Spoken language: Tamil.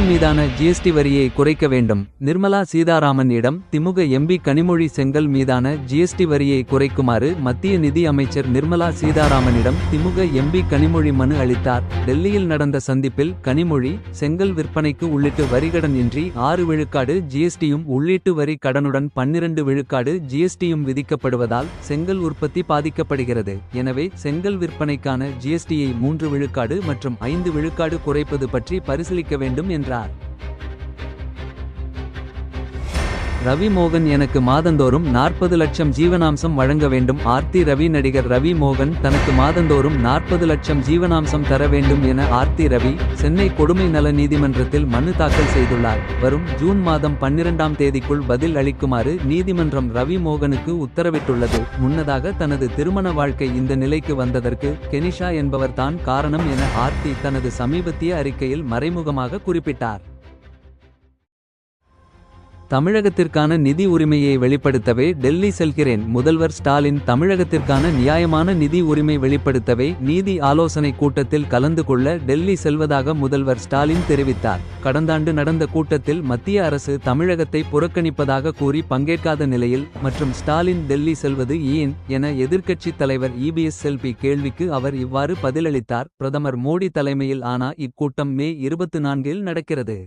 மீதான ஜிஎஸ்டி வரியை குறைக்க வேண்டும். நிர்மலா சீதாராமன் இடம் திமுக எம்பி கனிமொழி செங்கல் மீதான ஜிஎஸ்டி வரியை குறைக்குமாறு மத்திய நிதி அமைச்சர் நிர்மலா சீதாராமனிடம் திமுக எம்பி கனிமொழி மனு அளித்தார். டெல்லியில் நடந்த சந்திப்பில் கனிமொழி செங்கல் விற்பனைக்கு உள்ளிட்டு வரிகடன் இன்றி ஆறு விழுக்காடு ஜிஎஸ்டியும் உள்ளீட்டு வரி கடனுடன் பன்னிரண்டு விழுக்காடு ஜிஎஸ்டியும் விதிக்கப்படுவதால் செங்கல் உற்பத்தி பாதிக்கப்படுகிறது. எனவே செங்கல் விற்பனைக்கான ஜிஎஸ்டியை மூன்று விழுக்காடு மற்றும் ஐந்து விழுக்காடு குறைப்பது பற்றி பரிசீலிக்க வேண்டும் என்று Rad. ரவி மோகன் எனக்கு மாதந்தோறும் நாற்பது லட்சம் ஜீவனாம்சம் வழங்க வேண்டும். ஆர்த்தி ரவி நடிகர் ரவி மோகன் தனக்கு மாதந்தோறும் நாற்பது லட்சம் ஜீவனாம்சம் தர வேண்டும் என ஆர்த்தி ரவி சென்னை கொடுமை நல நீதிமன்றத்தில் மனு தாக்கல் செய்துள்ளார். வரும் ஜூன் மாதம் பன்னிரண்டாம் தேதிக்குள் பதில் அளிக்குமாறு நீதிமன்றம் ரவி மோகனுக்கு உத்தரவிட்டுள்ளது. முன்னதாக தனது திருமண வாழ்க்கை இந்த நிலைக்கு வந்ததற்கு கெனிஷா என்பவர் தான் காரணம் என ஆர்த்தி தனது சமீபத்திய அறிக்கையில் மறைமுகமாக குறிப்பிட்டார். தமிழகத்திற்கான நிதி உரிமையை வெளிப்படுத்தவே டெல்லி செல்கிறேன். முதல்வர் ஸ்டாலின் தமிழகத்திற்கான நியாயமான நிதி உரிமை வெளிப்படுத்தவே நீதி ஆலோசனை கூட்டத்தில் கலந்து கொள்ள டெல்லி செல்வதாக முதல்வர் ஸ்டாலின் தெரிவித்தார். கடந்தாண்டு நடந்த கூட்டத்தில் மத்திய அரசு தமிழகத்தை புறக்கணிப்பதாக கூறி பங்கேற்காத நிலையில் மற்றும் ஸ்டாலின் டெல்லி செல்வது ஏன் என எதிர்க்கட்சி தலைவர் இபிஎஸ் செல்பி கேள்விக்கு அவர் இவ்வாறு பதிலளித்தார். பிரதமர் மோடி தலைமையில் ஆனா இக்கூட்டம் மே இருபத்து நான்கில் நடக்கிறது.